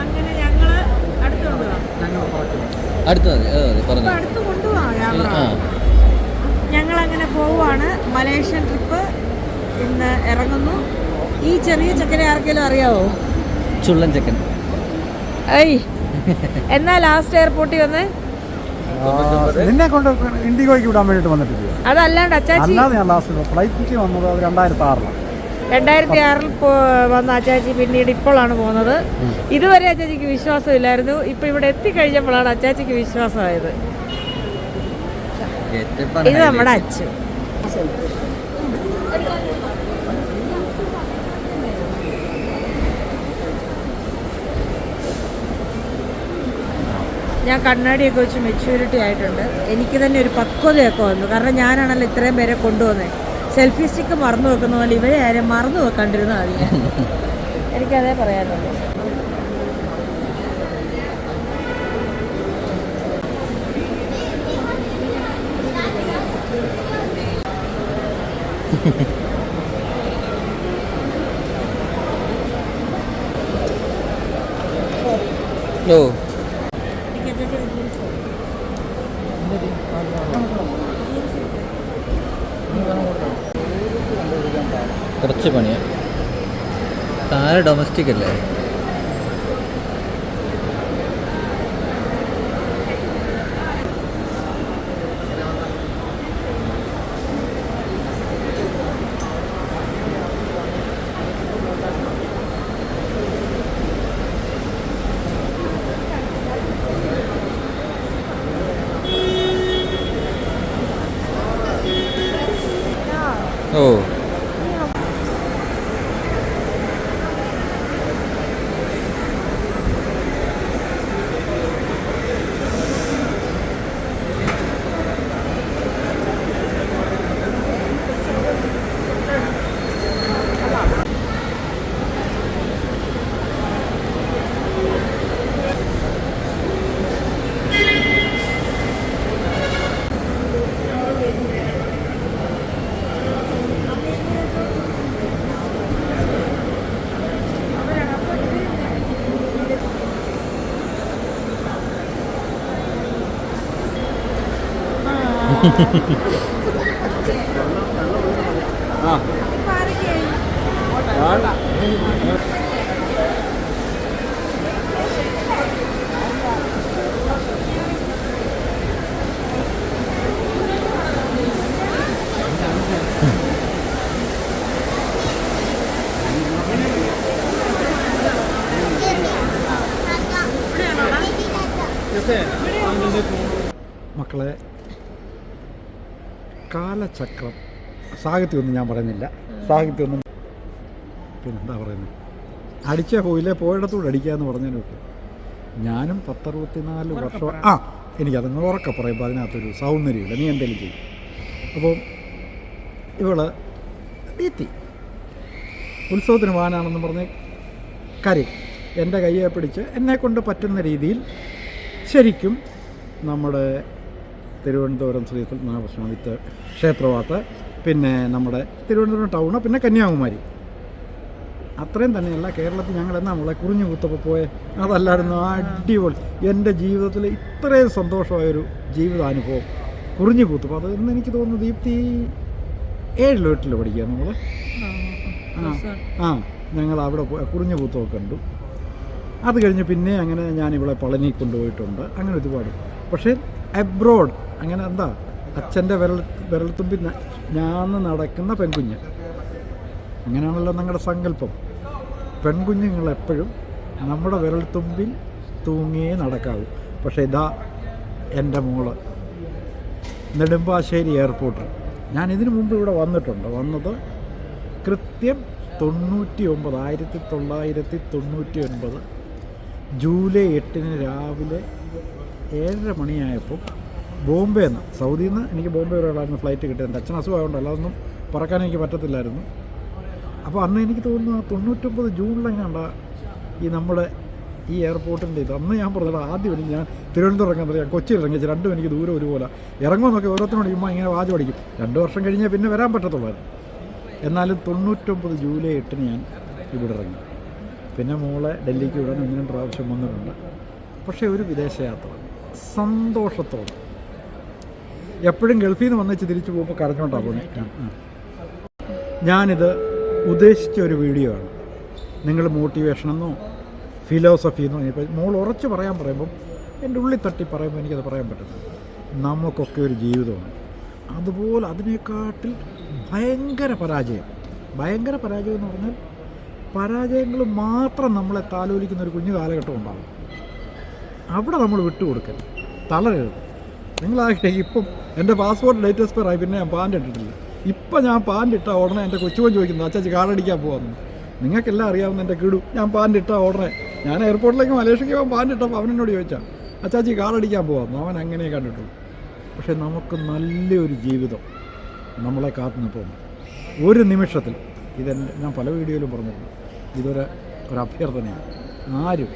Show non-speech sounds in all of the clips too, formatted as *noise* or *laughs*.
അങ്ങനെ ഞങ്ങൾ അടുത്ത് കൊണ്ടുപോകാം അടുത്ത് മതി അതെ അതെ ഇപ്പൊ പറഞ്ഞു അടുത്ത് കൊണ്ടുപോകാം ആ. ഞങ്ങൾ അങ്ങനെ പോവുകയാണ് മലേഷ്യൻ ട്രിപ്പ് ഇന്ന് ഇറങ്ങുന്നു. ഈ ചെറിയ ചക്കനെ ആർക്കെങ്കിലും അറിയാവോ? ചുള്ളൻ ചെക്കൻ. ഏയ്. എന്നാ ലാസ്റ്റ് എയർപോർട്ടിൽ വന്ന്? നിന്നെ കൊണ്ട് ഇൻഡിഗോയ്ക്ക് വിടാൻ വേണ്ടിയിട്ട് വന്നിട്ടില്ല? അതല്ലാണ്ട് അച്ചാച്ചി അല്ലാതെ ഞാൻ ലാസ്റ്റ് ഫ്ലൈറ്റിക്ക് വന്നത് രണ്ടായിരത്തി ആറിലാണ് രണ്ടായിരത്തി ആറിൽ വന്ന അച്ചാച്ചി പിന്നീട് ഇപ്പോഴാണ് പോകുന്നത്. ഇതുവരെ അച്ചാച്ചിക്ക് വിശ്വാസമില്ലായിരുന്നു. ഇപ്പൊ ഇവിടെ എത്തിക്കഴിഞ്ഞപ്പോഴാണ് അച്ചാച്ചിക്ക് വിശ്വാസമായത്. ഇത് നമ്മുടെ അച്ചു ഞാൻ കണ്ണാടിയൊക്കെ വെച്ച് മെച്യൂരിറ്റി ആയിട്ടുണ്ട്. എനിക്ക് തന്നെ ഒരു പക്വതയൊക്കെ വന്നു. കാരണം ഞാനാണല്ലോ ഇത്രയും പേരെ കൊണ്ടുവന്നത് സെൽഫി സ്റ്റിക്ക് മറന്നു വെക്കുന്ന പോലെ ഇവരെ ആരും മറന്നു വെക്കാണ്ടിരുന്നാൽ മതി. എനിക്കതേ പറയാനുള്ളൂ. ഓ. താഴെ ഡൊമസ്റ്റിക് Yeah. കാലചക്രം സാഹിത്യമൊന്നും ഞാൻ പറയുന്നില്ല. സാഹിത്യമൊന്നും പിന്നെന്താ പറയുന്നത് അടിച്ച പോയില്ലേ പോയിടത്തൂടെ അടിക്കാന്ന് പറഞ്ഞതിനൊക്കെ. ഞാനും പത്തറുപത്തിനാല് വർഷം ആ എനിക്കതങ്ങ് ഉറക്കെ പറയുമ്പോൾ അതിനകത്തൊരു സൗന്ദര്യമില്ല. നീ എന്തെങ്കിലും ചെയ്യും. അപ്പോൾ ഇവൾ എത്തി. ഉത്സവത്തിന് പോകാനാണെന്ന് പറഞ്ഞ് കരയും. എന്റെ കയ്യെ പിടിച്ച് എന്നെ കൊണ്ട് പറ്റുന്ന രീതിയിൽ ശരിക്കും നമ്മുടെ തിരുവനന്തപുരം ശ്രീ പത്മനാഭസ്വാമി ക്ഷേത്രവാത്ത് പിന്നെ നമ്മുടെ തിരുവനന്തപുരം ടൗണ് പിന്നെ കന്യാകുമാരി. അത്രയും തന്നെയല്ല കേരളത്തിൽ ഞങ്ങൾ എന്നാ നമ്മളെ കുറിഞ്ഞു കൂത്തപ്പോൾ പോയ? അതല്ലായിരുന്നു അടിപൊളി. എന്റെ ജീവിതത്തിൽ ഇത്രയും സന്തോഷമായൊരു ജീവിതാനുഭവം കുറിഞ്ഞു കൂത്തപ്പോൾ അതെന്ന് എനിക്ക് തോന്നുന്നു ദീപ്തി ഏഴിലോ എട്ടിലോ പഠിക്കുക നമ്മൾ ആ ആ ഞങ്ങൾ അവിടെ കുറിഞ്ഞു കൂത്തമൊക്കെ കണ്ടു. അത് കഴിഞ്ഞ് പിന്നെ അങ്ങനെ ഞാൻ ഇവിടെ പളനി കൊണ്ടുപോയിട്ടുണ്ട്. അങ്ങനെ ഒരുപാട്. പക്ഷേ അബ്രോഡ് അങ്ങനെ എന്താ അച്ഛന്റെ വിരൽ വിരൽത്തുമ്പിൽ ഞാൻ നടക്കുന്ന പെൺകുഞ്ഞ്. അങ്ങനെയാണല്ലോ നിങ്ങളുടെ സങ്കല്പം. പെൺകുഞ്ഞുങ്ങൾ എപ്പോഴും നമ്മുടെ വിരൽത്തുമ്പിൽ തൂങ്ങിയേ നടക്കാവൂ. പക്ഷേ ഇതാ എന്റെ മോൾ. നെടുമ്പാശ്ശേരി എയർപോർട്ട് ഞാൻ ഇതിനു മുമ്പ് ഇവിടെ വന്നിട്ടുണ്ട്. വന്നത് കൃത്യം തൊണ്ണൂറ്റി ഒമ്പത് ആയിരത്തി തൊള്ളായിരത്തി തൊണ്ണൂറ്റി ഒൻപത് ജൂലൈ എട്ടിന് രാവിലെ ഏഴര മണിയായപ്പോൾ ബോംബെ നിന്ന് സൗദിയിൽ നിന്ന് എനിക്ക് ബോംബെ വരെയുള്ളായിരുന്നു ഫ്ലൈറ്റ് കിട്ടിയത്. എന്റെ അച്ഛൻ അസുഖമായതുകൊണ്ട് അല്ലാതൊന്നും പറക്കാൻ എനിക്ക് പറ്റത്തില്ലായിരുന്നു. അപ്പോൾ അന്ന് എനിക്ക് തോന്നുന്നു തൊണ്ണൂറ്റൊമ്പത് ജൂണിലെങ്ങാണ്ട ഈ നമ്മുടെ ഈ എയർപോർട്ടിന്റെ ഇത്. അന്ന് ഞാൻ പറഞ്ഞത് ആദ്യം എനിക്ക് ഞാൻ തിരുവനന്തപുരം ഇറങ്ങാൻ അറിയാം കൊച്ചിയിൽ ഇറങ്ങിച്ച് രണ്ടും എനിക്ക് ദൂരം ഒരുപോലെ. ഇറങ്ങുമെന്നൊക്കെ ഓരോരുത്തരോട് ഇമ്മ ഇങ്ങനെ വാജ് പഠിക്കും. രണ്ട് വർഷം കഴിഞ്ഞാൽ പിന്നെ വരാൻ പറ്റത്തുള്ളായിരുന്നു. എന്നാലും തൊണ്ണൂറ്റൊമ്പത് ജൂലൈ എട്ടിന് ഞാൻ ഇവിടെ ഇറങ്ങി. പിന്നെ മോളെ ഡൽഹിക്ക് വിടാൻ ഒന്നിനും പ്രാവശ്യം വന്നിട്ടുണ്ട്. പക്ഷേ ഒരു വിദേശയാത്ര. സന്തോഷത്തോടെ. എപ്പോഴും ഗൾഫിൽ നിന്ന് വന്നേച്ച് തിരിച്ചു പോകുമ്പോൾ കരഞ്ഞോണ്ടാണ് പോകുന്നത്. ഞാനിത് ഉദ്ദേശിച്ച ഒരു വീഡിയോ ആണ്. നിങ്ങൾ മോട്ടിവേഷൻ എന്നോ ഫിലോസഫി എന്നോ ഇപ്പോൾ മോൾ ഉറച്ച് പറയാൻ പറയുമ്പം എന്റെ ഉള്ളിൽ തട്ടി പറയുമ്പോൾ എനിക്കത് പറയാൻ പറ്റുന്നു നമുക്കൊക്കെ ഒരു ജീവിതമാണ്. അതുപോലെ അതിനെക്കാട്ടിൽ ഭയങ്കര പരാജയം. ഭയങ്കര പരാജയം എന്ന് പറഞ്ഞാൽ പരാജയങ്ങൾ മാത്രം നമ്മളെ താലോലിക്കുന്ന ഒരു കുഞ്ഞു കാലഘട്ടം ഉണ്ടാകും അവിടെ നമ്മൾ വിട്ടുകൊടുക്കരുത്. തളരരുത്. നിങ്ങളാകട്ടെ ഇപ്പം എന്റെ പാസ്പോർട്ട് ലേറ്റസ്റ്റ് ആയി പിന്നെ ഞാൻ പാന്റ് ഇട്ടിട്ടില്ല. ഇപ്പം ഞാൻ പാന്റ് ഇട്ട ഉടനെ എന്റെ കൊച്ചുമൻ ചോദിക്കുന്നു അച്ചാച്ചി കാർഡടിക്കാൻ പോകാമെന്ന് നിങ്ങൾക്കെല്ലാം അറിയാവുന്ന എന്റെ കിടു ഞാൻ പാന്റ് ഇട്ട ഉടനെ. ഞാൻ എയർപോർട്ടിലേക്ക് മലേഷ്യക്ക് പോകാൻ പാന്റ് ഇട്ടപ്പോൾ അവനോട് ചോദിച്ചാൽ അച്ചാച്ചി കാർഡടിക്കാൻ പോകാമെന്ന് അവൻ അങ്ങനെ കണ്ടിട്ടുള്ളൂ പക്ഷേ നമുക്ക് നല്ലൊരു ജീവിതം നമ്മളെ കാത്തു നിൽപ്പുണ്ട്. ഒരു നിമിഷത്തിൽ ഇതെന്റെ ഞാൻ പല വീഡിയോയിലും പറഞ്ഞിട്ടുണ്ട്. ഇതൊരു ഒരു അഭ്യർത്ഥനയാണ്. ആരും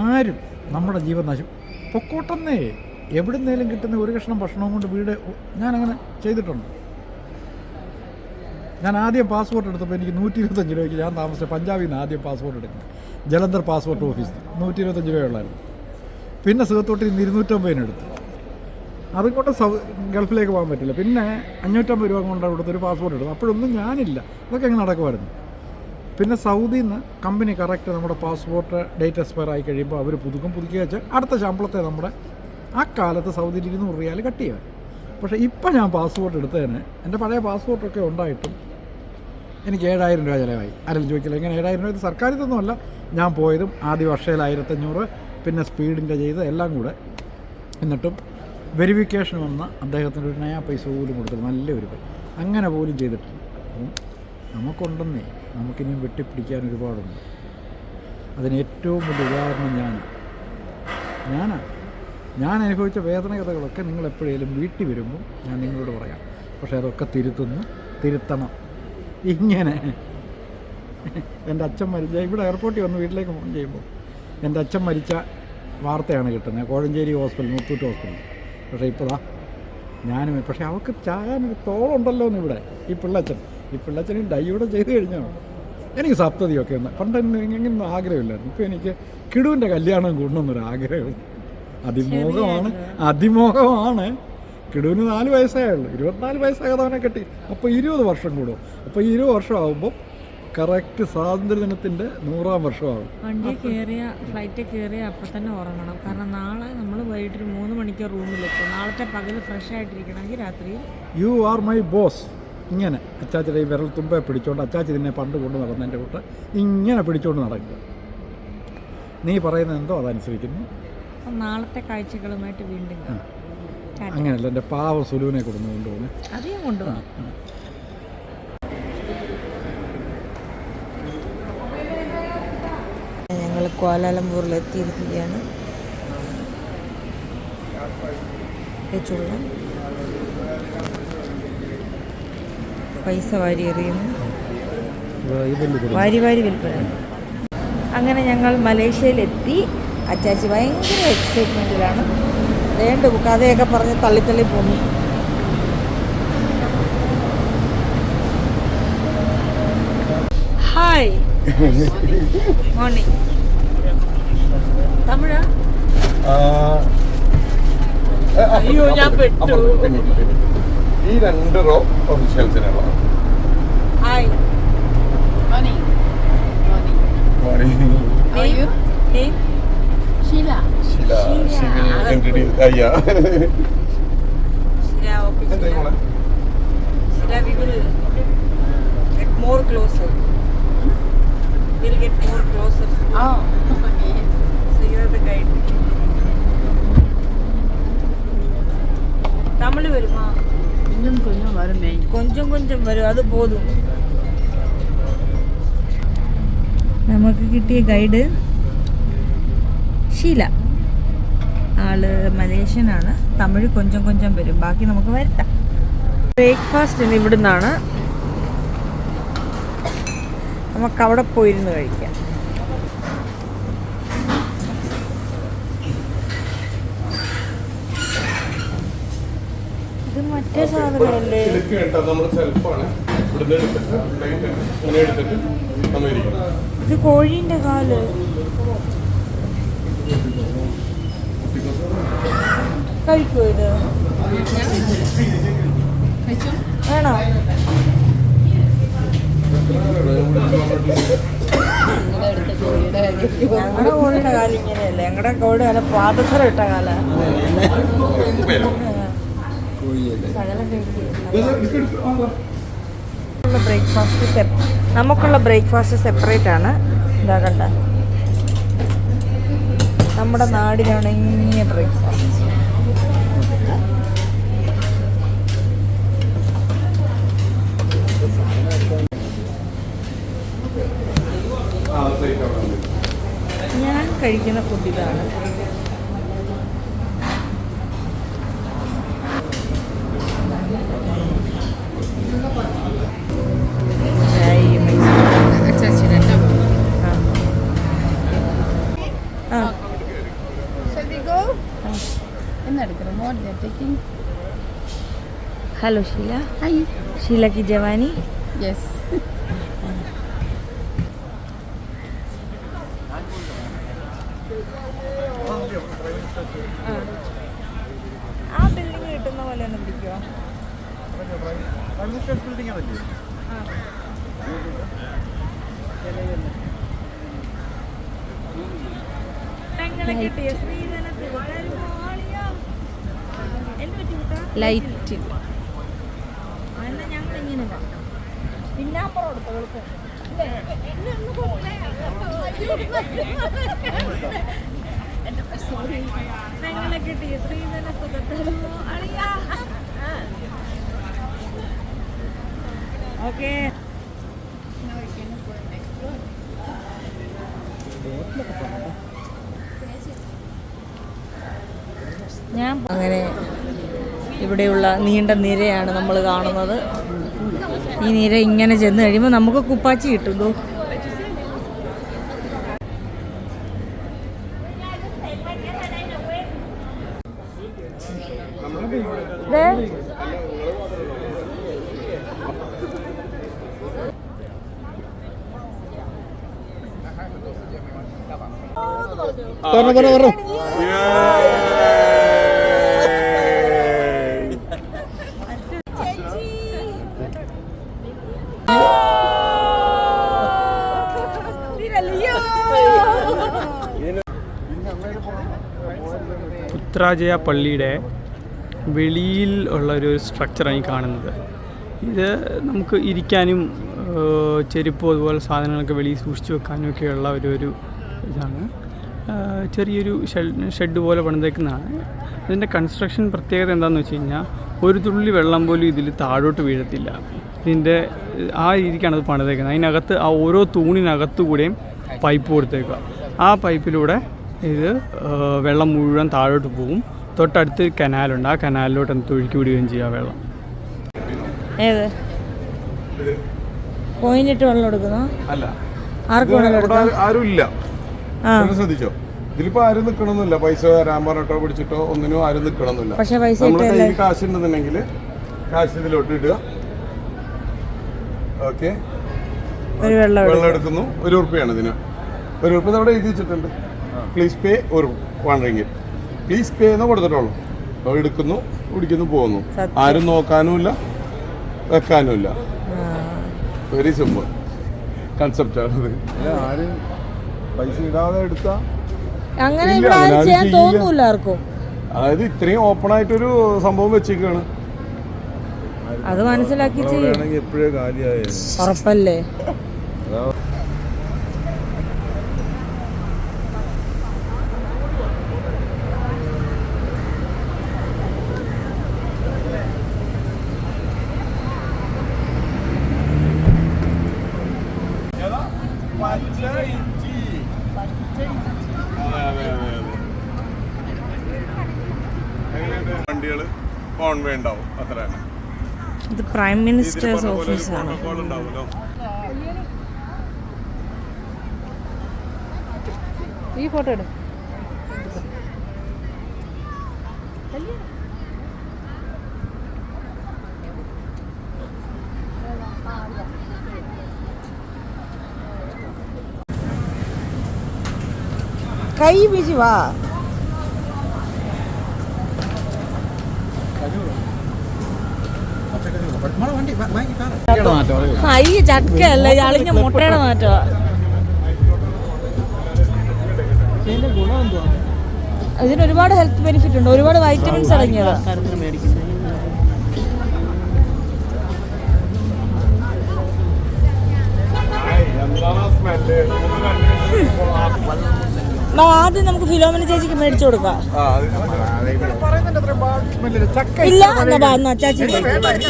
ആരും നമ്മുടെ ജീവൻ നശി പൊക്കോട്ടെന്നേ. എവിടുന്നേലും കിട്ടുന്ന ഒരു കഷ്ണം ഭക്ഷണവും കൊണ്ട് വീട് ഞാനങ്ങനെ ചെയ്തിട്ടുണ്ട്. ഞാൻ ആദ്യം പാസ്പോർട്ട് എടുത്തപ്പോൾ എനിക്ക് നൂറ്റി ഇരുപത്തഞ്ച് രൂപയ്ക്ക് ഞാൻ താമസിച്ച പഞ്ചാബിൽ നിന്ന് ആദ്യം പാസ്പോർട്ട് എടുക്കുന്നത്. ജലന്ധർ പാസ്പോർട്ട് ഓഫീസ് നൂറ്റി ഇരുപത്തഞ്ച് രൂപയുള്ളായിരുന്നു പിന്നെ സുഖത്തോട്ടിൽ നിന്ന് ഇരുന്നൂറ്റമ്പതിന് എടുത്തു. അതുകൊണ്ട് സൗ ഗൾഫിലേക്ക് പോകാൻ പറ്റില്ല. പിന്നെ അഞ്ഞൂറ്റമ്പത് രൂപ കൊണ്ട് അവിടുത്തെ ഒരു പാസ്പോർട്ട് എടുത്തു അപ്പോഴൊന്നും ഞാനില്ല. അതൊക്കെ എങ്ങനെ നടക്കുമായിരുന്നു? പിന്നെ സൗദിയിൽ നിന്ന് കമ്പനി കറക്റ്റ് നമ്മുടെ പാസ്പോർട്ട് ഡേറ്റ് എക്സ്പയർ ആയി കഴിയുമ്പോൾ അവർ പുതുക്കും പുതുക്കി വെച്ച് അടുത്ത ശമ്പളത്തെ നമ്മുടെ ആ കാലത്ത് സൗദിയിൽ ഇരുന്നൂറ് റിയാൽ കട്ട് ചെയ്യാൻ. പക്ഷേ ഇപ്പം ഞാൻ പാസ്പോർട്ട് എടുത്തതിന് എന്റെ പഴയ പാസ്പോർട്ടൊക്കെ ഉണ്ടായിട്ടും എനിക്ക് ഏഴായിരം രൂപ ചിലവായി. ആരെങ്കിലും ചോദിക്കില്ല ഇങ്ങനെ ഏഴായിരം രൂപ? ഇത് സർക്കാരിതൊന്നുമല്ല. ഞാൻ പോയതും ആദ്യ വർഷയിൽ ആയിരത്തഞ്ഞൂറ് പിന്നെ സ്പീഡിന്റെ ചെയ്ത് എല്ലാം കൂടെ. എന്നിട്ടും വെരിഫിക്കേഷൻ വന്ന അദ്ദേഹത്തിന് ഒരു നയാ പൈസ പോലും കൊടുത്തത് നല്ലൊരു പൈസ അങ്ങനെ പോലും ചെയ്തിട്ടില്ല. അപ്പം നമുക്കുണ്ടെന്നേ നമുക്കിനിയും വെട്ടിപ്പിടിക്കാൻ ഒരുപാടുണ്ട്. അതിന് ഏറ്റവും വലിയ ഉദാഹരണം ഞാനാണ് ഞാനാണ് ഞാൻ അനുഭവിച്ച വേദന കഥകളൊക്കെ നിങ്ങൾ എപ്പോഴേലും വീട്ടിൽ വരുമ്പോൾ ഞാൻ നിങ്ങളോട് പറയാം. പക്ഷേ അതൊക്കെ തിരുത്തുന്നു തിരുത്തണം. ഇങ്ങനെ. എന്റെ അച്ഛൻ മരിച്ച ഇവിടെ എയർപോർട്ടിൽ വന്ന് വീട്ടിലേക്ക് ഫോൺ ചെയ്യുമ്പോൾ എന്റെ അച്ഛൻ മരിച്ച വാർത്തയാണ് കിട്ടുന്നത്. കോഴഞ്ചേരി ഹോസ്പിറ്റൽ മുത്തൂറ്റ് ഹോസ്പിറ്റൽ പക്ഷേ ഇപ്പോഴാ ഞാനും പക്ഷേ അവൾക്ക് ചാകാനൊരു തോളുണ്ടല്ലോ എന്ന് ഇവിടെ ഈ പിള്ളച്ചൻ ഈ പിള്ളച്ചന് ഡൈയൂടെ ചെയ്ത് കഴിഞ്ഞാൽ എനിക്ക് സപ്തതിയൊക്കെ ഒന്ന്. പണ്ട് ഇങ്ങനെ ആഗ്രഹമില്ലായിരുന്നു. ഇപ്പോൾ എനിക്ക് കിടുവിന്റെ കല്യാണം കൂടണമെന്നൊരു ആഗ്രഹമുണ്ട് അതിമോഹമാണ്. അതിമോഹമാണ്. കിടുവിന് നാല് വയസ്സേ ഉള്ളൂ ഇരുപത്തിനാല് വയസ്സാകാതവനെ കെട്ടി. അപ്പോൾ ഇരുപത് വർഷം കൂടും. അപ്പോൾ ഇരുപത് വർഷം ആകുമ്പോൾ കറക്റ്റ് സ്വാതന്ത്ര്യ ദിനത്തിന്റെ നൂറാം വർഷമാകും വണ്ടി കയറിയ ഫ്ലൈറ്റ് കയറിയ അപ്പം തന്നെ ഉറങ്ങണം. കാരണം നാളെ നമ്മൾ വൈകിട്ട് ഒരു മൂന്ന് മണിക്ക് റൂമിലെത്തും നാളത്തെ പകൽ ഫ്രഷ് ആയിട്ടിരിക്കണമെങ്കിൽ രാത്രി യു ആർ മൈ ബോസ് ഇങ്ങനെ. അച്ചാച്ചിയുടെ ഈ വിരൽ തുമ്പെ പിടിച്ചോണ്ട് അച്ചാച്ചി തന്നെ പണ്ട് കൊണ്ട് നടന്നതിന്റെ കൂട്ട് ഇങ്ങനെ പിടിച്ചോണ്ട് നടക്കുക. നീ പറയുന്നത് എന്തോ അതനുസരിക്കുന്നു? അപ്പം നാളത്തെ കാഴ്ചകളുമായിട്ട് വീണ്ടും കാണാം. ടാറ്റ. അങ്ങനെയല്ല എന്റെ പാവ സുലുവിനെ കൊടുന്ന് കൊണ്ടുപോകുന്നത് അധികം കൊണ്ടുപോകാം. ഞങ്ങൾ കോലാലംപൂരിൽ എത്തിയിരിക്കുകയാണ് പൈസ വാരി എറിയുന്നു. വാരി വാരി വിൽപ്പന. അങ്ങനെ ഞങ്ങൾ മലേഷ്യയിലെത്തി. അച്ചാച്ചി ഭയങ്കര എക്സൈറ്റ്മെന്റിലാണ് വേണ്ട കഥയൊക്കെ പറഞ്ഞ് തള്ളിത്തള്ളി പോന്നു. ഹായ് മോർണിംഗ് തമിഴാ? അയ്യോ ഞാൻ പെട്ടു. ഈ രണ്ട് row ഒഫീഷ്യൽസിനുള്ളതാണ്. Hi Sheila. Sheila. Sheila. She will introduce. Uh, yeah. Sheila, okay. Sheila. Sheila, we will get more closer. We'll get more closer. Oh, okay. So you are the guide. Tamil வருமா இன்னும் கொஞ்சம் வருமே கொஞ்சம் கொஞ்சம் வரும் அது போதும் நமக்கு கிட்டே கைடு ശീല ആൾ മലേഷ്യനാണ്. തമിഴ് കൊഞ്ചം കൊഞ്ചം വരും. ബാക്കി നമുക്ക് വരട്ടെ. ബ്രേക്ക്ഫാസ്റ്റ് ഇന്ന് നിന്നാണ് നമുക്ക് അവിടെ പോയിരുന്നു കഴിക്കാം. ഇത് കോഴിന്റെ കാൽ. കഴിക്കുമോ ഇത്? വേണോ? ഞങ്ങളുടെ കോഴിയുടെ കാലം ഇങ്ങനെയല്ല. ഞങ്ങളുടെ കോഴി നല്ല പാദസരം ഇട്ട കാല. ബ്രേക്ക്ഫാസ്റ്റ് നമുക്കുള്ള ബ്രേക്ക്ഫാസ്റ്റ് സെപ്പറേറ്റ് ആണ്. ഇതാ കണ്ട. നമ്മുടെ ഇങ്ങനെ ബ്രേക്ക്ഫാസ്റ്റ് ആ സൈറ്റ് അവിടെ ഉണ്ട്. ഞാൻ കഴിക്കുന്ന ഫുഡ് ഇതാണ്. ചായ, മൈസൂർ. അച്ചാച്ചി രണ്ടാം ആ. ആ *laughs* കുട്ടാ? ലൈറ്റ്. ഇല്ലേ? എന്നെ ഒന്ന് കൊന്നേ. പെങ്ങളെ കിട്ടിയ ശ്രീധന തരുമോ ആളിയാ? ഓക്കേ. ഞാൻ അങ്ങനെ ഇവിടെയുള്ള നീണ്ട നിരയാണ് നമ്മൾ കാണുന്നത്. ഈ നിര ഇങ്ങനെ ചെന്ന് കഴിയുമ്പോൾ നമുക്ക് കുപ്പാച്ചി കിട്ടുന്നു പറഞ്ഞു പറഞ്ഞു പറഞ്ഞു പുത്രാജയ പള്ളിയുടെ വെളിയിൽ ഉള്ള ഒരു സ്ട്രക്ചറാണ് ഈ കാണുന്നത്. ഇത് നമുക്ക് ഇരിക്കാനും ചെരുപ്പ് അതുപോലെ സാധനങ്ങളൊക്കെ വെളിയിൽ സൂക്ഷിച്ചു വെക്കാനും ഒക്കെയുള്ള ഒരു ഒരു ഇതാണ്. ചെറിയൊരു ഷെഡ് ഷെഡ് പോലെ പണിതേക്കുന്നതാണ്. ഇതിന്റെ കൺസ്ട്രക്ഷൻ പ്രത്യേകത എന്താണെന്ന് വെച്ച് കഴിഞ്ഞാൽ ഒരു തുള്ളി വെള്ളം പോലും ഇതിൽ താഴോട്ട് വീഴത്തില്ല. ഇതിന്റെ ആ രീതിക്കാണ് അത് പണിതേക്കുന്നത്. അതിനകത്ത് ആ ഓരോ തൂണിനകത്തു കൂടെയും പൈപ്പ് കൊടുത്തേക്കുക. ആ പൈപ്പിലൂടെ ഇത് വെള്ളം മുഴുവൻ താഴോട്ട് പോകും. തൊട്ടടുത്ത് കനാലുണ്ട്. ആ കനാലിലോട്ട് എന്ത് ഒഴുക്കി വിടുകയും ചെയ്യുക വെള്ളം. ഏത്? വെള്ളം എടുക്കുന്നോ? അല്ല. ആർക്ക് ആരും ഇല്ല. ശ്രദ്ധിച്ചോ? ഇതിലിപ്പോ ആരും നിക്കണമെന്നില്ല പൈസ തരാൻ പറഞ്ഞിട്ടോ പിടിച്ചിട്ടോ ഒന്നിനും ആരും നിക്കണമെന്നില്ല നമ്മൾ നമ്മുടെ കയ്യിൽ കാശ് ഉണ്ടെന്നുണ്ടെങ്കിൽ കാശ് ഇതിലോട്ട് ഇടുക. ഓക്കെ. വെള്ളം വെള്ളം എടുക്കുന്നു. ഒരു ഉറുപ്പിയാണ് ഇതിന്. ഒരു ഉറുപ്പ് നമ്മുടെ എഴുതി വെച്ചിട്ടുണ്ട്. പ്ലീസ് പേ ഒരു വൺ റിംഗിറ്റ് പ്ലീസ് പേ എന്ന് കൊടുത്തിട്ടുള്ളൂ. എടുക്കുന്നു കുടിക്കുന്നു പോകുന്നു. ആരും നോക്കാനുമില്ല വെക്കാനുമില്ല. വെരി സിമ്പിൾ കൺസെപ്റ്റാണ് ആരും പൈസ ഇടാതെ എടുത്താ അങ്ങനെ ഇവിടെ ആരും ചെയ്യാൻ. തോന്നൂല ആർക്കും. അതായത് ഇത്രയും ഓപ്പൺ ആയിട്ടൊരു സംഭവം വെച്ചേക്കാണ് അത് മനസ്സിലാക്കി ചെയ്യും. ഉറപ്പല്ലേ? പ്രൈം മിനിസ്റ്റേഴ്സ് ഓഫീസാണ് ഈ ഫോട്ടോ എടു. കൈ വിജി വാ. കൈ ചക്കയല്ല ഈ അളിഞ്ഞ മുട്ടയുടെ നാറ്റമാ ഇതിന് ഒരുപാട് ഹെൽത്ത് ബെനിഫിറ്റ് ഉണ്ട് ഒരുപാട് വൈറ്റമിൻസ് അടങ്ങിയതാ ആദ്യം നമുക്ക് ഫിലോമിന ചേച്ചിക്ക് മേടിച്ചു കൊടുക്കാം. ഇല്ല എന്നാ ബാ എന്നാ അച്ചാച്ചി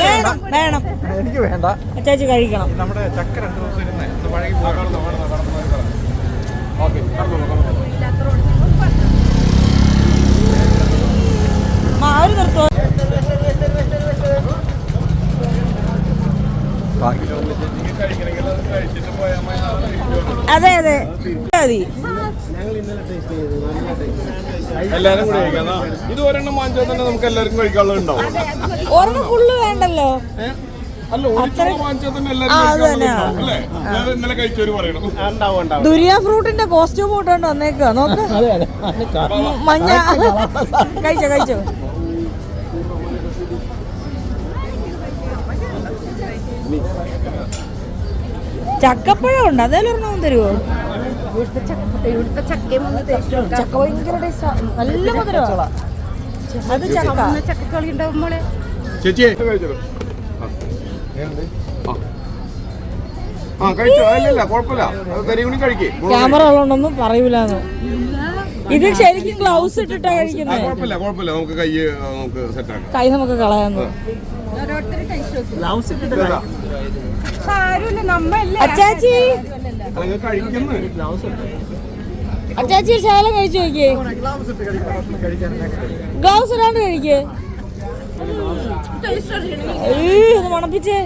വേണം വേണം. എനിക്ക് വേണ്ട. അച്ചാച്ചി കഴിക്കണം. നമ്മുടെ ചക്ക രണ്ട് ദിവസം ഇരുന്നേ പഴകി ഓക്കെ ആ ഒരു നിർത്തോ അതെ അതെ മതി എല്ലാരും കൂടെ കഴിക്കാം എന്നാ. ഇത് ഒരെണ്ണം വാങ്ങിച്ചാൽ തന്നെ നമുക്ക് എല്ലാവർക്കും കഴിക്കാനുള്ളത് ഉണ്ടാവും. ഓർമ്മ ഫുള്ള് വേണ്ടല്ലോ? ദുരിയ ഫ്രൂട്ടിന്റെ കോസ്റ്റ്യൂം ഇട്ടോണ്ട് വന്നേക്കുക നോക്ക്. *laughs* മഞ്ഞ. കഴിച്ചോ കഴിച്ചോ. ചക്കപ്പഴം ഉണ്ട് അതേലും ഒരെണ്ണം തരുമോ ഇവിടുത്തെ ചക്ക ഇവിടുത്തെ ചക്കയും. നല്ല മധുരമാ അത് ചക്ക. ചക്കക്കളി ഉണ്ടാവും മോളെ. ചേച്ചി കഴിച്ചോ. ആ കഴിച്ചോ അല്ലല്ല കുഴപ്പമില്ല. കരിയൂണി കഴിക്കേ. ക്യാമറ ഉള്ളതുകൊണ്ടൊന്നും പറയൂലെന്ന്. ഇത് ശരിക്കും ഗ്ലൗസ് ഇട്ടിട്ടാ കഴിക്കുന്നത് കുഴപ്പമില്ല കുഴപ്പമില്ല. നമുക്ക് കൈ നമുക്ക് സെറ്റാക്കാം കൈ നമുക്ക് കളയാന്ന്. അച്ചാച്ചി. കഴിക്കുന്നു. അച്ചാച്ചി ശകലം കഴിച്ചു നോക്കിയേ. ഗ്ലൗസ് ഇടാണ്ട് കഴിക്കേ. മണപ്പിച്ചേ.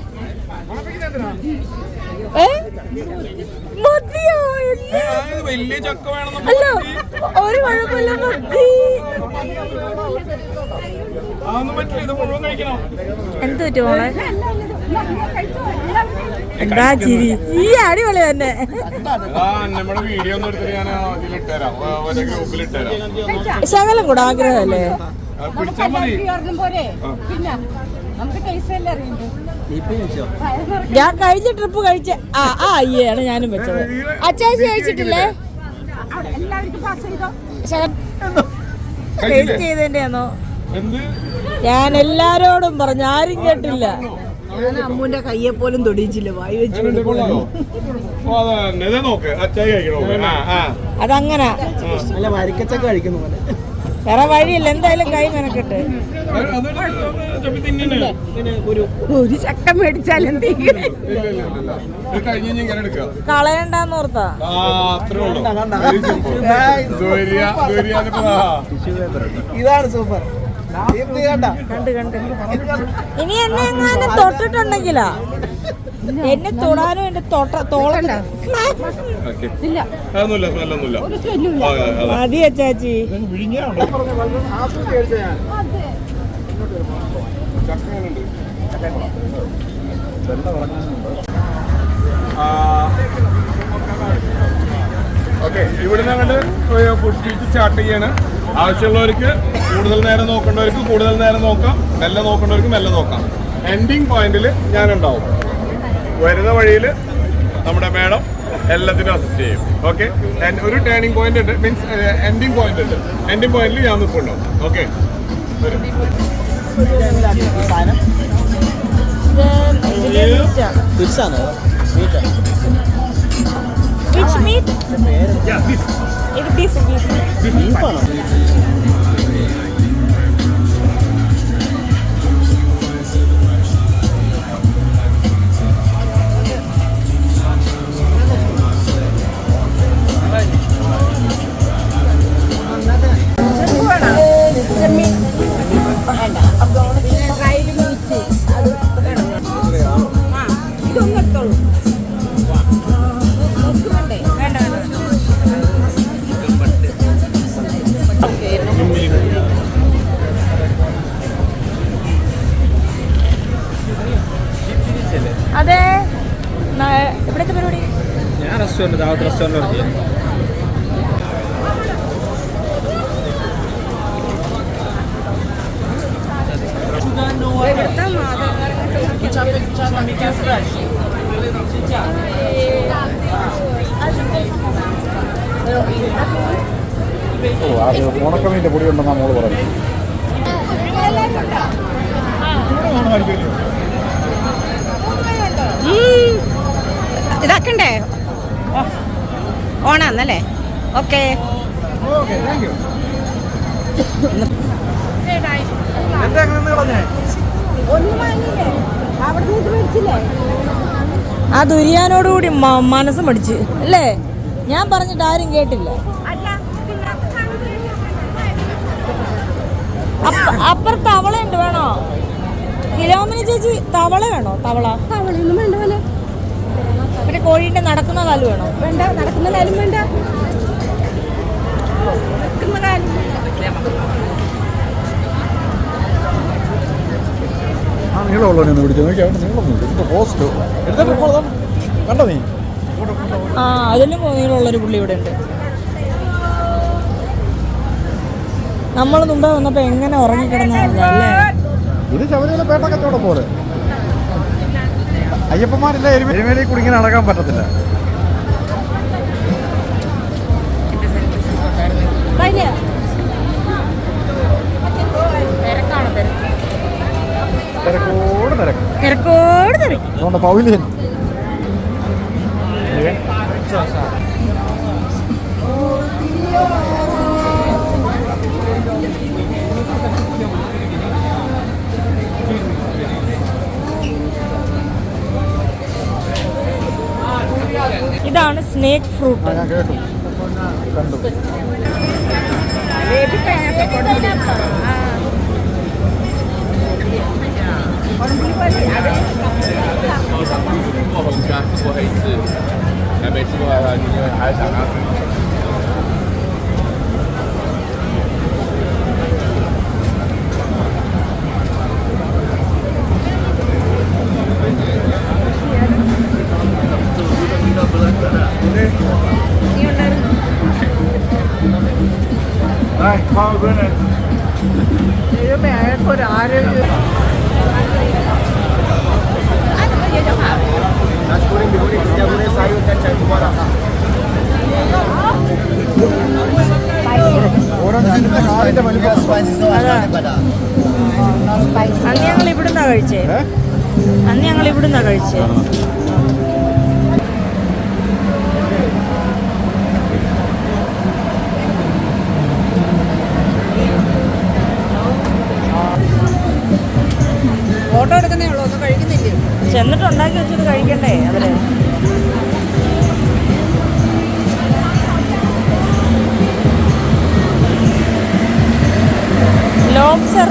മതിയോ? വലിയ ചക്ക വേണം അല്ല ഒരു കുഴപ്പമില്ല മതി. എന്ത് പറ്റും മോളെ? എന്താ ചിരി? ഈ അടിപൊളി തന്നെ. നമ്മുടെ വീഡിയോ ശകലം കൂടെ ആഗ്രഹമല്ലേ? ഞാൻ കഴിഞ്ഞ ട്രിപ്പ് കഴിച്ച ആ ആ അയ്യാണ് ഞാനും വെച്ചത്. അച്ചാച്ചി കഴിച്ചിട്ടില്ലേ? ടേസ്റ്റ് ചെയ്തതിന്റെയാണോ എന്ത്? ഞാൻ എല്ലാരോടും പറഞ്ഞു ആരും കേട്ടില്ല. അമ്മുന്റെ കയ്യെ പോലും തൊടിയിച്ചില്ല വായി വെച്ച് അതങ്ങനെ. നല്ല വരിക്കച്ചക്ക കഴിക്കുന്ന പോലെ വേറെ വഴിയില്ല എന്തായാലും കൈ മെനക്കെട്ട്. ഒരു ചക്ക മേടിച്ചാൽ എന്തെങ്കിലും കളയണ്ടെന്ന് ഓർത്താ. ഇതാണ് സൂപ്പർ. കണ്ട് കണ്ട്. ഇനി എന്നെ എങ്ങാനും തൊട്ടിട്ടുണ്ടെങ്കിലാ? എന്നെ തൊടാനും എന്റെ ആ, അതെ. മതി അച്ചാച്ചി. എങ്ങനെയുണ്ട്? ഓക്കെ ഇവിടുന്ന് അങ്ങോട്ട് ഫുഡ് സ്ട്രീറ്റ് സ്റ്റാർട്ട് ചെയ്യാണ്. ആവശ്യമുള്ളവർക്ക് കൂടുതൽ നേരം നോക്കേണ്ടവർക്ക് കൂടുതൽ നേരം നോക്കാം. മെല്ലെ നോക്കേണ്ടവർക്ക് മെല്ലെ നോക്കാം. എൻഡിങ് പോയിന്റിൽ ഞാനുണ്ടാവും. വരുന്ന വഴിയിൽ നമ്മുടെ മേഡം എല്ലാത്തിനും അസിസ്റ്റ് ചെയ്യും. ഓക്കെ ഒരു ടേണിംഗ് പോയിന്റ് ഉണ്ട്. മീൻസ് എൻഡിങ് പോയിന്റ് ഉണ്ട്. എൻഡിങ് പോയിന്റിൽ ഞാൻ നിൽക്കുന്നുണ്ടോ ഓക്കെ വരും. Which meat? Yeah, beef. It beef, beef. Beef, beef. beef. beef. beef. beef. beef. beef. Restaurant Dawat restaurant work ചെയ്യുന്നു. ഓ അത് ഉണക്കമീന്റെ പൊടി ഉണ്ടെന്നാ മോൾ പറഞ്ഞു ഇതാക്കണ്ടേ? ഓണാന്നല്ലേ? ഓക്കെ. ആ ദുരിയാനോടുകൂടി കൂടി മനസ്സ് മടിച്ച്. അല്ലേ? ഞാൻ പറഞ്ഞിട്ട് ആരും കേട്ടില്ല. അപ്പ- അപ്പുറത്ത് തവളയുണ്ട് വേണോ? ഫിലോമിനി ചേച്ചി തവള വേണോ? തവള. തവളയൊന്നും വേണ്ട പോലെ. പിന്നെ കോഴിന്റെ നടക്കുന്ന കാൽ വേണോ? വേണ്ട നടക്കുന്ന കാലം വേണ്ട. നിൽക്കുന്ന കാര്യം ആ നീളമുള്ളവനെ ഒന്ന് പിടിച്ചു. നോക്കി അവിടെ നീളമൊന്നുമില്ല പോസ്റ്റ് എടുത്തിട്ട് കണ്ടോ നീ? ആ അതിലും നീളമുള്ളൊരു പുള്ളി ഇവിടെ ഉണ്ട്. നമ്മൾ മുമ്പേ വന്നപ്പോ എങ്ങനെ ഉറങ്ങിക്കിടന്നല്ലേ ഇത് ശബരിമല പേട്ട കച്ചവടം പോലെ. അയ്യപ്പന്മാരില്ല എരുമ എരുമേലി കൂടി ഇങ്ങനെ നടക്കാൻ പറ്റത്തില്ല. തിരക്കോട് തിരക്ക്. തിരക്കോട് തിരക്ക്. പൗലിയൻ ഇതാണ് സ്നേക്ക് ഫ്രൂട്ട് ഞാൻ കേട്ടു. കണ്ടു. ദൈവമേ അയാൾക്കൊരു ആരോഗ്യം ഓരോ ഇതിന്റെ കാലിന്റെ വലിപ്പം അന്ന് ഞങ്ങൾ ഇവിടുന്നാ കഴിച്ചേ? അന്ന് ഞങ്ങൾ ഇവിടുന്നാ കഴിച്ചേ? ഫോട്ടോ എടുക്കുന്നേ ഉള്ളൂ ഒന്നും കഴിക്കുന്നില്ലേ? ചെന്നിട്ട് ഉണ്ടാക്കി വെച്ചിട്ട് കഴിക്കണ്ടേ അവർ? ലോബ്സർ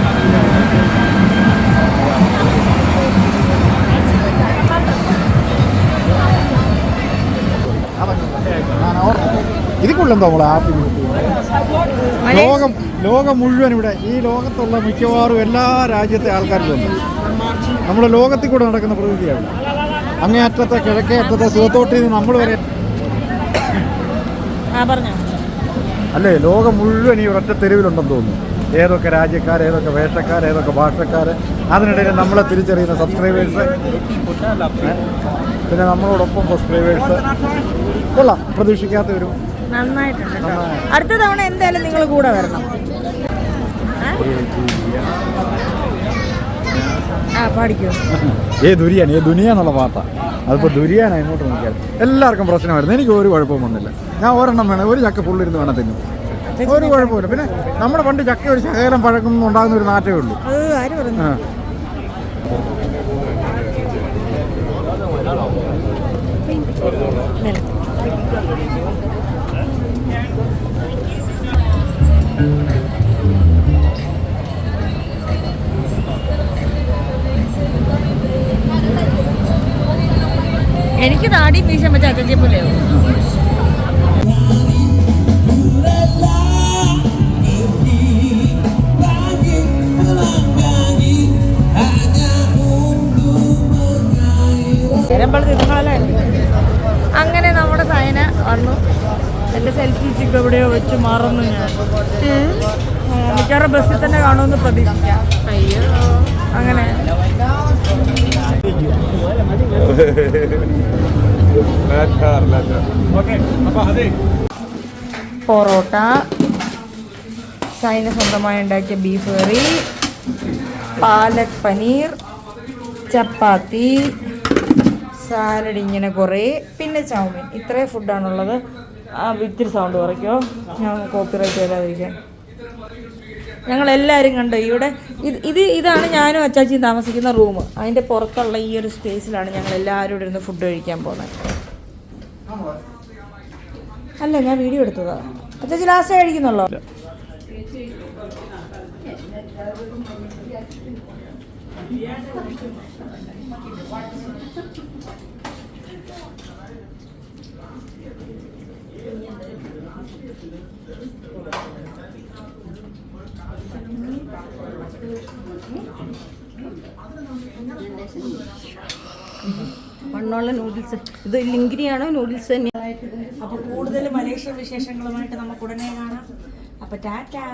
ഞണ്ട കൊള്ളുന്നോ നമ്മൾ ആപ്പി ലോകം ലോകം മുഴുവൻ ഇവിടെ ഈ ലോകത്തുള്ള മിക്കവാറും എല്ലാ രാജ്യത്തെ ആൾക്കാരും ഉണ്ട് നമ്മുടെ ലോകത്തിൽ കൂടെ നടക്കുന്ന പ്രകൃതിയാണ് അങ്ങേ അറ്റത്തെ കിഴക്കേ അറ്റത്തെ സുഖത്തോട്ടിൽ നിന്ന് നമ്മൾ വരെ അല്ലേ ലോകം മുഴുവൻ ഈ ഒരൊറ്റ തെരുവിലുണ്ടെന്ന് തോന്നുന്നു. ഏതൊക്കെ രാജ്യക്കാർ ഏതൊക്കെ വേഷക്കാർ ഏതൊക്കെ ഭാഷക്കാർ. അതിനിടയിൽ നമ്മളെ തിരിച്ചറിയുന്ന സബ്സ്ക്രൈബേഴ്സ് പിന്നെ നമ്മളോടൊപ്പം സബ്സ്ക്രൈബേഴ്സ് കൊള്ളാം. പ്രതീക്ഷിക്കാത്ത ഒരു നന്നായിട്ടുണ്ട് അടുത്ത തവണ എന്തായാലും നിങ്ങൾ കൂടെ വരണം. ആ പാടിക്കോ. *laughs* ഏ ദുരിയാൻ ഏ ദുനിയ എന്നുള്ള പാട്ടാ. അതിപ്പോൾ ദുരിയാനാ ഇങ്ങോട്ട് നോക്കിയാൽ എല്ലാവർക്കും പ്രശ്നമായിരുന്നു. എനിക്ക് ഒരു കുഴപ്പമൊന്നുമില്ല. വന്നില്ല ഞാൻ ഒരെണ്ണം വേണം ഒരു ചക്ക ഫുള്ളിരുന്ന് വേണം തിന്നും. ഒരു കുഴപ്പമില്ല. പിന്നെ നമ്മുടെ പണ്ട് ചക്ക ഒരു ശകലം പഴക്കം ഉണ്ടാകുന്ന ഒരു നാട്ടേ ഉള്ളൂ. എനിക്ക് നാടി മീശം വെച്ച അച്ഛൻ പോലെയാവും. അങ്ങനെ നമ്മുടെ സൈന വന്നു. എന്റെ സെൽഫി സ്റ്റിക്ക് എവിടെയോ വെച്ച് മാറുന്നു ഞാൻ. മിക്കവാറും ബസ്സിൽ തന്നെ കാണുമെന്ന് പ്രതീക്ഷിക്കാം. അയ്യോ. അങ്ങനെ. പൊറോട്ട. സൈന സ്വന്തമായി ഉണ്ടാക്കിയ ബീഫ് കറി പാലക് പനീർ. ചപ്പാത്തി. സാലഡ് ഇങ്ങനെ കുറേ പിന്നെ ചൗമീൻ. ഇത്രയും ഫുഡാണുള്ളത്. ആ ഇത്തിരി സൗണ്ട് കുറയ്ക്കോ. ഞാൻ കോപ്പിറൈറ്റ് വരാതിരിക്കാൻ. ഞങ്ങളെല്ലാവരും കണ്ടു ഇവിടെ ഇത് ഇത് ഇതാണ് ഞാനും അച്ചാച്ചിയും താമസിക്കുന്ന റൂം അതിന്റെ പുറത്തുള്ള ഈ ഒരു സ്പേസിലാണ് ഞങ്ങൾ എല്ലാവരും ഇവിടെ ഇരുന്ന് ഫുഡ് കഴിക്കാൻ പോകുന്നത്. അല്ല ഞാൻ വീഡിയോ എടുത്തതാണ് അച്ചാച്ചി ലാസ്റ്റ് കഴിക്കുന്നുള്ളോ? മണ്ണുള്ള നൂഡിൽസ് ഇത് ലിങ്കിരിയാണോ നൂഡിൽസ് തന്നെ അപ്പൊ കൂടുതൽ മലേഷ്യ വിശേഷങ്ങളുമായിട്ട് നമുക്ക് ഉടനെ കാണാം. അപ്പൊ ടാറ്റാ.